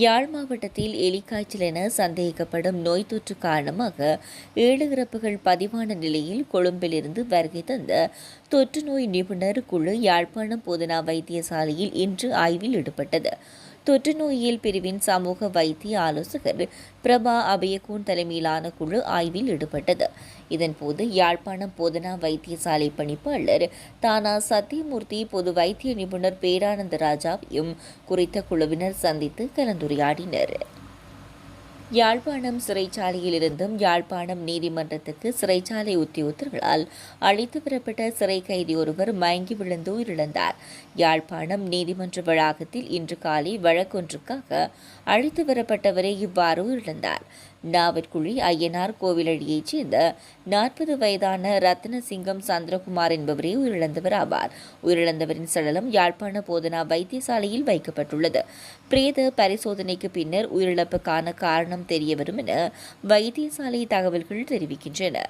யாழ் மாவட்டத்தில் எலிக்காய்ச்சல் என சந்தேகிக்கப்படும் நோய் தொற்று காரணமாக ஏழு இறப்புகள் பதிவான நிலையில் கொழும்பிலிருந்து வருகை தந்த தொற்று நோய் நிபுணர் குழு யாழ்ப்பாணம் போதனா வைத்தியசாலையில் இன்று ஆய்வில் ஈடுபட்டது. தொற்று நோயியல் பிரிவின் சமூக வைத்திய ஆலோசகர் பிரபா அபயகூன் தலைமையிலான குழு ஆய்வில் ஈடுபட்டது. இதன்போது யாழ்ப்பாணம் போதனா வைத்தியசாலை பணிப்பாளர் தானா சத்தியமூர்த்தி பொது வைத்திய நிபுணர் பேரானந்த ராஜாவையும் குறித்த குழுவினர் சந்தித்து கலந்துரையாடினர். யாழ்ப்பாணம் சிறைச்சாலையிலிருந்தும் யாழ்ப்பாணம் நீதிமன்றத்துக்கு சிறைச்சாலை உத்தியோகத்தர்களால் அழைத்து வரப்பட்ட சிறை கைதி ஒருவர் மயங்கி விழுந்து உயிரிழந்தார். யாழ்ப்பாணம் நீதிமன்ற வளாகத்தில் இன்று காலை வழக்கொன்றுக்காக அழைத்து வரப்பட்டவரே இவ்வாறு உயிரிழந்தார். நாவற்குழி ஐயனார் கோவிலடியைச் சேர்ந்த நாற்பது வயதான ரத்னசிங்கம் சந்திரகுமார் என்பவரே உயிரிழந்தவர் ஆவார். உயிரிழந்தவரின் சடலம் யாழ்ப்பாண போதனா வைத்தியசாலையில் வைக்கப்பட்டுள்ளது. பிரேத பரிசோதனைக்கு பின்னர் உயிரிழப்புக்கான காரணம் தெரியவரும் என வைத்தியசாலை தகவல்கள் தெரிவிக்கின்றன.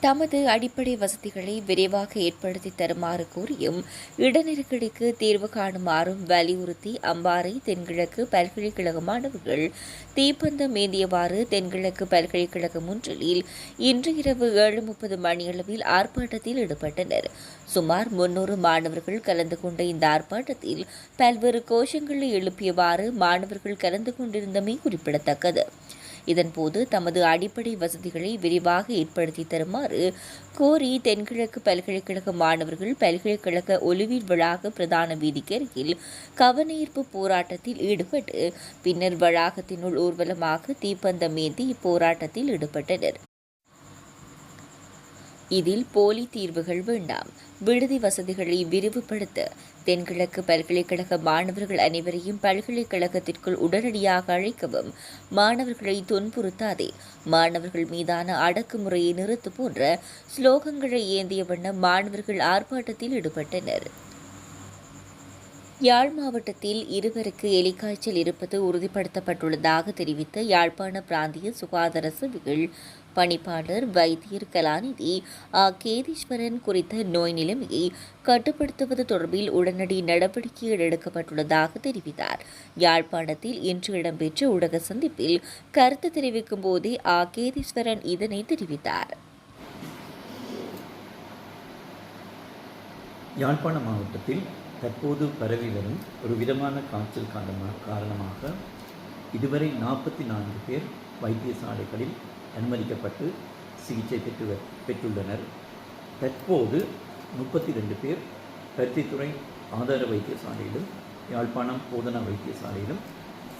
தமது அடிப்படை வசதிகளை விரைவாக ஏற்படுத்தி தருமாறு கூறியும் இடநெருக்கடிக்கு தீர்வு காணுமாறும் வலியுறுத்தி அம்பாறை தென்கிழக்கு பல்கலைக்கழக மாணவர்கள் தீப்பந்தம் ஏந்தியவாறு தென்கிழக்கு பல்கலைக்கழக முன்றலில் இன்று இரவு ஏழு முப்பது மணியளவில் ஆர்ப்பாட்டத்தில் ஈடுபட்டனர். சுமார் முன்னூறு மாணவர்கள் கலந்து கொண்ட இந்த ஆர்ப்பாட்டத்தில் பல்வேறு கோஷங்களை எழுப்பியவாறு மாணவர்கள் கலந்து கொண்டிருந்தமை குறிப்பிடத்தக்கது. இதன்போது தமது அடிப்படை வசதிகளை விரிவாக ஏற்படுத்தி தருமாறு கோரி தென்கிழக்கு பல்கலைக்கழக மாணவர்கள் பல்கலைக்கழக ஒலிவீர் வளாக பிரதான வீதிக்கு அருகில் கவனஈர்ப்பு போராட்டத்தில் ஈடுபட்டு பின்னர் வளாகத்தினுள் ஊர்வலமாக தீப்பந்தம் ஏந்தி இப்போராட்டத்தில் ஈடுபட்டனர். இதில் போலி தீர்வுகள் வேண்டாம். விடுதி வசதிகளை விரிவுபடுத்த தென்கிழக்கு பல்கலைக்கழக மாணவர்கள் அனைவரையும் பல்கலைக்கழகத்திற்குள் உடனடியாக அழைக்கவும் மாணவர்களை துன்புறுத்தாதே. மாணவர்கள் மீதான அடக்குமுறையை நிறுத்து போன்ற ஸ்லோகங்களை ஏந்திய வண்ணம் மாணவர்கள் ஆர்ப்பாட்டத்தில் ஈடுபட்டனர். யாழ் மாவட்டத்தில் இருவருக்கு எலிக்காய்ச்சல் இருப்பது உறுதிப்படுத்தப்பட்டுள்ளதாக தெரிவித்த யாழ்ப்பாண பிராந்திய சுகாதார சேவைகள் பணிப்பாளர் வைத்தியர் கலாநிதி ஆ கேதீஸ்வரன் குறித்த நோய் நிலைமையை கட்டுப்படுத்துவது தொடர்பில் உடனடி நடவடிக்கைகள் எடுக்கப்பட்டுள்ளதாக தெரிவித்தார். யாழ்ப்பாணத்தில் இன்று இடம்பெற்ற ஊடக சந்திப்பில் கருத்து தெரிவிக்கும் போதே ஆ கேதீஸ்வரன் இதனை தெரிவித்தார். யாழ்ப்பாண மாவட்டத்தில் தற்போது பரவி வரும் ஒரு விதமான காய்ச்சல் காரணமாக காரணமாக இதுவரை நாற்பத்தி நான்கு பேர் வைத்தியசாலைகளில் அனுமதிக்கப்பட்டு சிகிச்சை பெற்று வ- பெற்றுள்ளனர். தற்போது முப்பத்தி ரெண்டு பேர் பருத்தித்துறை ஆதார வைத்தியசாலையிலும் யாழ்ப்பாணம் போதனா வைத்தியசாலையிலும்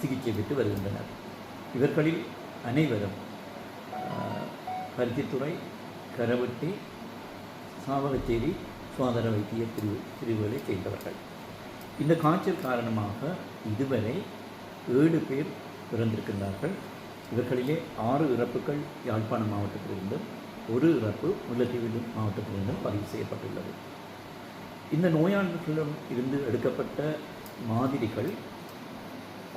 சிகிச்சை பெற்று வருகின்றனர். இவர்களில் அனைவரும் பருத்தித்துறை கரவட்டி சாவகச்சேரி சுகாதார வைத்திய பிரிவு பிரிவுகளை சேர்ந்தவர்கள் இந்த காய்ச்சல் காரணமாக இதுவரை ஏழு பேர் இறந்திருக்கின்றார்கள் இவர்களிலே ஆறு இறப்புகள் யாழ்ப்பாணம் மாவட்டத்திலிருந்தும் ஒரு இறப்பு முல்லைத்தீவு மாவட்டத்திலிருந்தும் பதிவு செய்யப்பட்டுள்ளது. இந்த நோயாளர்களிடம் இருந்து எடுக்கப்பட்ட மாதிரிகள்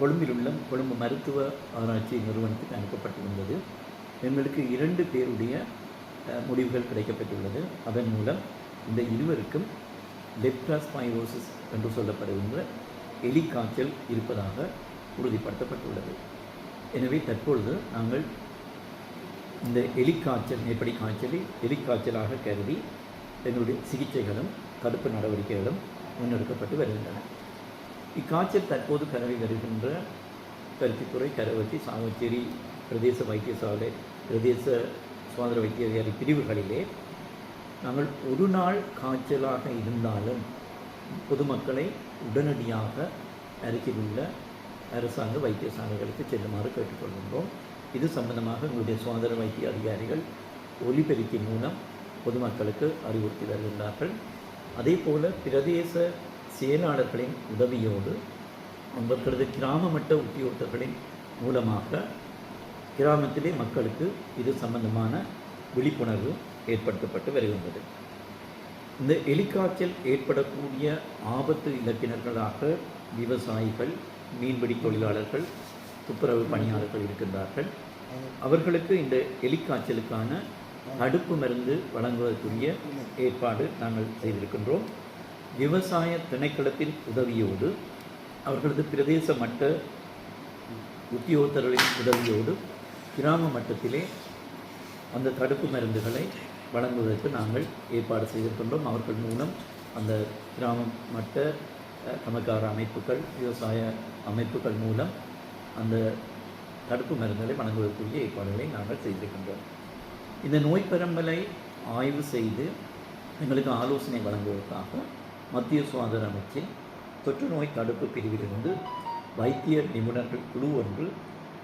கொழும்பிலுள்ள கொழும்பு மருத்துவ ஆராய்ச்சி நிறுவனத்துக்கு அனுப்பப்பட்டிருந்தது. எங்களுக்கு இரண்டு பேருடைய முடிவுகள் கிடைக்கப்பட்டுள்ளது அதன் மூலம் இந்த இருவருக்கும் லெப்டாஸ்பைரோசிஸ் என்று சொல்லப்படுகின்ற எலி காய்ச்சல் இருப்பதாக உறுதிப்படுத்தப்பட்டுள்ளது. எனவே தற்பொழுது நாங்கள் இந்த எலிக்காய்ச்சல் மேற்படி காய்ச்சலை எலிக்காய்ச்சலாக கருதி எங்களுடைய சிகிச்சைகளும் தடுப்பு நடவடிக்கைகளும் முன்னெடுக்கப்பட்டு வருகின்றன. இக்காய்ச்சல் தற்போது பரவி வருகின்ற கருத்தித்துறை கரவத்தி சாவச்சேரி பிரதேச வைத்தியசாலை பிரதேச சுகாதார வைத்திய அதிகாரி பிரிவுகளிலே நாங்கள் ஒரு நாள் காய்ச்சலாக இருந்தாலும் பொதுமக்களை உடனடியாக அருகில் உள்ள அரசாங்க வைத்தியசாலைகளுக்கு செல்லுமாறு கேட்டுக்கொள்கின்றோம். இது சம்பந்தமாக எங்களுடைய சுதந்திர வைத்திய அதிகாரிகள் ஒலிபெருக்கி மூலம் பொதுமக்களுக்கு அறிவுறுத்தி வருகின்றார்கள். அதே போல் பிரதேச செயலாளர்களின் உதவியோடு அவர்களது கிராம மட்ட உத்தியோகர்களின் மூலமாக கிராமத்திலே மக்களுக்கு இது சம்பந்தமான விழிப்புணர்வு ஏற்படுத்தப்பட்டு வருகின்றது. இந்த எலிக்காய்ச்சல் ஏற்படக்கூடிய ஆபத்து இலக்கினர்களாக விவசாயிகள் மீன்பிடி தொழிலாளர்கள் துப்புரவு பணியாளர்கள் இருக்கின்றார்கள். அவர்களுக்கு இந்த எலிக்காய்ச்சலுக்கான தடுப்பு மருந்து வழங்குவதற்குரிய ஏற்பாடு நாங்கள் செய்திருக்கின்றோம். விவசாய திணைக்களத்தின் உதவியோடு அவர்களது பிரதேச மட்ட உத்தியோகத்தர்களின் உதவியோடு கிராம மட்டத்திலே அந்த தடுப்பு மருந்துகளை வழங்குவதற்கு நாங்கள் ஏற்பாடு செய்திருக்கின்றோம். அவர்கள் மூலம் அந்த கிராம மட்ட சமக்கார கமக்கார அமைப்புகள் விவசாய அமைப்புகள் மூலம் அந்த தடுப்பு மருந்துகளை வழங்குவதற்குரிய ஏற்பாடுகளை நாங்கள் செய்திருக்கின்றோம். இந்த நோய் பரம்பலை ஆய்வு செய்து எங்களுக்கு ஆலோசனை வழங்குவதற்காக மத்திய சுகாதார அமைச்சின் தொற்று நோய் தடுப்பு பிரிவிலிருந்து வைத்திய நிபுணர்கள் குழு ஒன்று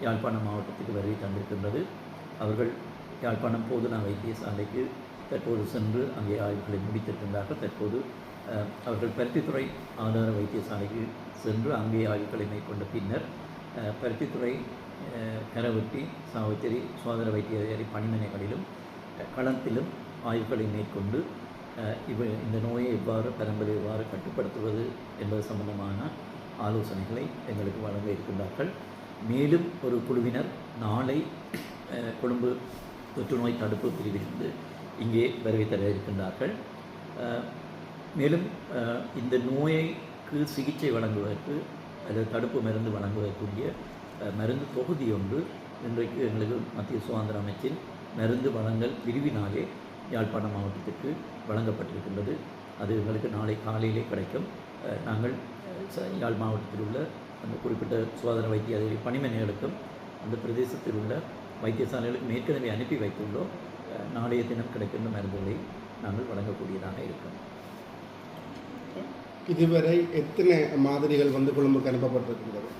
யாழ்ப்பாணம் மாவட்டத்துக்கு வருகை தந்திருக்கின்றது. அவர்கள் யாழ்ப்பாணம் போதுனா வைத்தியசாலைக்கு தற்போது சென்று அங்கே ஆய்வுகளை முடித்திருக்கின்றார்கள். தற்போது அவர்கள் பருத்தித்துறை ஆதார வைத்தியசாலைக்கு சென்று அங்கே ஆய்வுகளை மேற்கொண்ட பின்னர் பருத்தித்துறை கரவெட்டி சாவச்சேரி சுகாதார வைத்திய பணிமனைகளிலும் களத்திலும் ஆய்வுகளை மேற்கொண்டு இவ இந்த நோயை எவ்வாறு பரம்பரை எவ்வாறு கட்டுப்படுத்துவது என்பது சம்பந்தமான ஆலோசனைகளை எங்களுக்கு வழங்க இருக்கின்றார்கள். மேலும் ஒரு குழுவினர் நாளை கொழும்பு தொற்றுநோய் தடுப்பு பிரிவிலிருந்து இங்கே வருகை தர இருக்கின்றார்கள். மேலும் இந்த நோய்க்கு சிகிச்சை வழங்குவதற்கு அல்லது தடுப்பு மருந்து வழங்குவதற்குரிய மருந்து தொகுதி ஒன்று இன்றைக்கு எங்களுக்கு மத்திய சுகாதார அமைச்சின் மருந்து வழங்கல் பிரிவினாலே யாழ்ப்பாணம் மாவட்டத்திற்கு வழங்கப்பட்டிருக்கின்றது. அது எங்களுக்கு நாளை காலையிலே கிடைக்கும். நாங்கள் ச- யாழ் மாவட்டத்தில் உள்ள அந்த குறிப்பிட்ட சுகாதார வைத்திய அதிகாரி பணிமனைகளுக்கும் அந்த பிரதேசத்தில் உள்ள வைத்தியசாலைகளுக்கும் ஏற்கனவே அனுப்பி வைத்துள்ளோம். நாளைய தினம் கிடைக்கின்ற மருந்துகளை நாங்கள் வழங்கக்கூடியதாக இருக்கும். இதுவரை எத்தனை மாதிரிகள் வந்து கொழும்புக்கு அனுப்பப்பட்டிருக்கின்றது?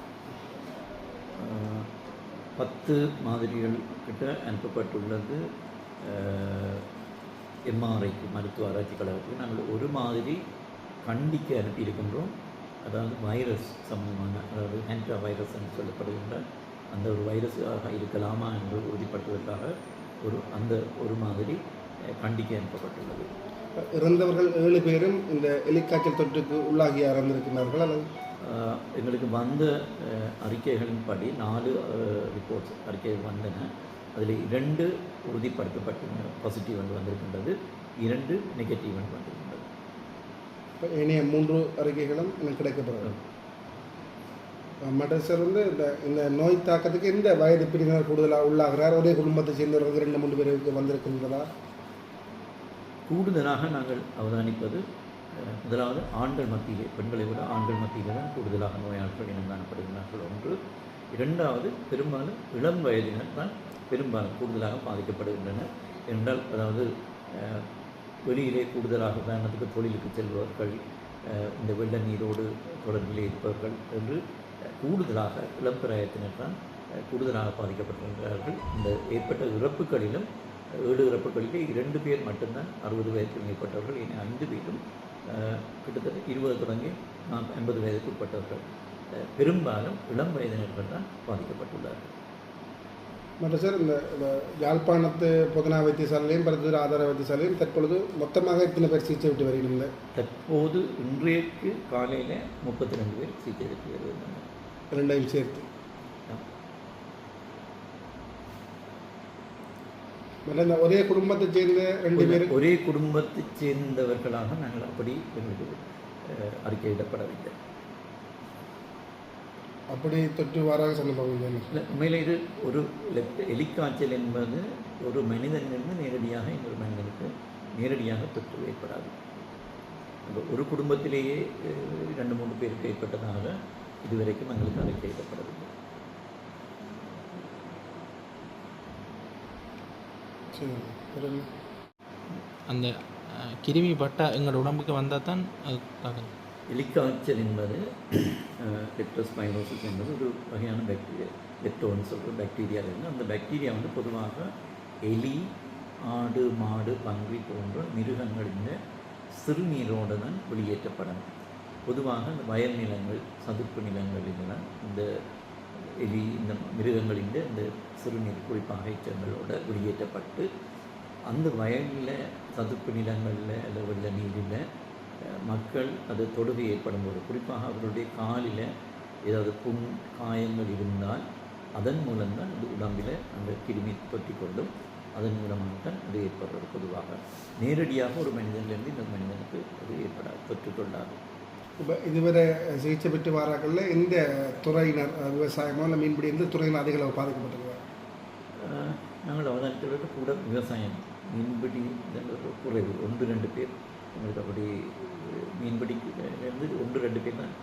பத்து மாதிரிகள் கிட்ட அனுப்பப்பட்டுள்ளது. எம்ஆர்ஐக்கு மருத்துவ ஆராய்ச்சி கழகத்துக்கு நாங்கள் ஒரு மாதிரி கண்டிக்க அனுப்பியிருக்கின்றோம். அதாவது வைரஸ் சம்பந்தமான அதாவது ஹேண்டா வைரஸ் என்று சொல்லப்படுகின்ற அந்த ஒரு வைரஸாக இருக்கலாமா என்று உறுதிப்படுத்துவதற்காக ஒரு அந்த ஒரு மாதிரி கண்டிக்க அனுப்பப்பட்டுள்ளது. இறந்தவர்கள் ஏழு பேரும் இந்த எலிக்காய்ச்சல் தொற்றுக்கு உள்ளாகி இறந்திருக்கிறார்கள் அல்லது? எங்களுக்கு வந்த அஹ், அறிக்கைகளின்படி நாலு ரிப்போர்ட்ஸ் அறிக்கைகள் வந்தன. அதில் இரண்டு உறுதிப்படுத்தப்பட்ட பாசிட்டிவ் வந்து வந்திருக்கின்றது. இரண்டு நெகட்டிவ் வந்து வந்திருக்கின்றது. ஏனைய மூன்று அறிக்கைகளும் எனக்கு கிடைக்கப்பெறும். மற்ற வந்து இந்த இந்த நோய் தாக்கத்துக்கு எந்த வயது பிரிவினர் கூடுதலாக உள்ளாகிறார்? ஒரே குடும்பத்தை சேர்ந்தவர்கள் ரெண்டு மூன்று பேருக்கு வந்திருக்கின்றதா? கூடுதலாக நாங்கள் அவதானிப்பது முதலாவது ஆண்கள் மத்தியிலே பெண்களை விட ஆண்கள் மத்தியிலே தான் கூடுதலாக நோயாளர்கள் இனம் காணப்படுகிறார்கள் ஒன்று. இரண்டாவது பெரும்பாலும் இளம் வயதினர் தான் பெரும்பாலும் கூடுதலாக பாதிக்கப்படுகின்றனர். என்றால் அதாவது வெளியிலே கூடுதலாக உதாரணத்துக்கு தொழிலுக்கு செல்பவர்கள் இந்த வெள்ள நீரோடு தொடர்பிலே இருப்பவர்கள் என்று கூடுதலாக இளம் பிராயத்தினர் தான் அஹ், கூடுதலாக பாதிக்கப்பட்டிருக்கிறார்கள் இந்த ஏற்பட்ட இறப்புகளிலும் ஏழு இறப்புகளிலே இரண்டு பேர் மட்டும்தான் அறுபது வயதுக்கு மேற்பட்டவர்கள் இனி ஐந்து பேரும் கிட்டத்தட்ட இருபது தொடங்கி நாம் எண்பது வயதுக்கு உட்பட்டவர்கள். பெரும்பாலும் இளம் வயதினர்கள் தான் பாதிக்கப்பட்டுள்ளார்கள். மற்ற சார் இந்த யாழ்ப்பாணத்து பொதுனா வைத்தியசாலையும் பரத்தூர் ஆதார வைத்தியசாலையும் தற்பொழுது மொத்தமாக இத்தனை பேர் சிகிச்சை விட்டு வருகின்றனர்? தற்போது இன்றைக்கு காலையில் முப்பத்தி ரெண்டு பேர் சிகிச்சை எடுத்து வருகின்றனர். ரெண்டையும் சேர்த்து. ஒரே குடும்பத்தைச் சேர்ந்த ரெண்டு பேர் ஒரே குடும்பத்தைச் சேர்ந்தவர்களாக நாங்கள் அப்படி எங்களுக்கு அறிக்கையிடப்படவில்லை. அப்படி தொற்று வாராக சம்பவம் உண்மையில் இது ஒரு எலிக்காய்ச்சல் என்பது ஒரு மனிதனிலிருந்து நேரடியாக இன்னொரு மனிதனுக்கு நேரடியாக தொற்று ஏற்படாது. ஒரு குடும்பத்திலேயே ரெண்டு மூணு பேருக்கு ஏற்பட்டதாக இதுவரைக்கும் எங்களுக்கு அறிக்கையிடப்படவில்லை சரி பிறகு அந்த கிருமி பட்டா எங்களோட உடம்புக்கு வந்தால் தான் அது தாக்கம் எலிக்காய்ச்சல் என்பது லெப்டோஸ்பைரோசிஸ் என்பது ஒரு வகையான பாக்டீரியா லெப்டோன்னு சொல்கிற பாக்டீரியா இருந்து அந்த பாக்டீரியா வந்து பொதுவாக எலி ஆடு மாடு பன்றி போன்ற மிருகங்களின் சிறுநீரோடு தான் வெளியேற்றப்படும் பொதுவாக இந்த வயல் நிலங்கள் சதுப்பு நிலங்கள் இதெல்லாம் இந்த எலி இந்த மிருகங்களின் இந்த சிறுநீர் குறிப்பாக எச்சங்களோட வெளியேற்றப்பட்டு அந்த வயலில் சதுப்பு நிலங்களில் அல்லது வெள்ள நீரில் மக்கள் அது தொடுகை ஏற்படும் போது குறிப்பாக அவருடைய காலில் ஏதாவது புண் காயங்கள் இருந்தால் அதன் மூலம்தான் அது உடம்பில் அந்த கிருமி தொட்டி கொள்ளும் அதன் மூலமாக தான் அது ஏற்படுறது பொதுவாக. நேரடியாக ஒரு மனிதன்லேருந்து இன்னொரு மனிதனுக்கு அது ஏற்படாது தொற்று கொள்ளாது இப்போ இதுவரை சிகிச்சை பெற்று வாராக்களில் எந்த துறையினர் விவசாயமோ இல்லை மீன்பிடி எந்த துறையினர் அதிக அளவு பாதிக்கப்பட்டிருக்கிறார் அஹ், நாங்கள் அவதானித்தவர்கள் கூட விவசாயம் மீன்பிடி இதெல்லாம் குறைவு. ஒன்று ரெண்டு பேர். எங்களுக்கு அப்படி மீன்பிடிலேருந்து ஒன்று ரெண்டு பேர் தான்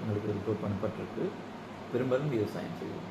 எங்களுக்கு ரிப்போர்ட் பண்ணப்பட்டிருக்கு பெரும்பாலும் விவசாயம் செய்வோம்.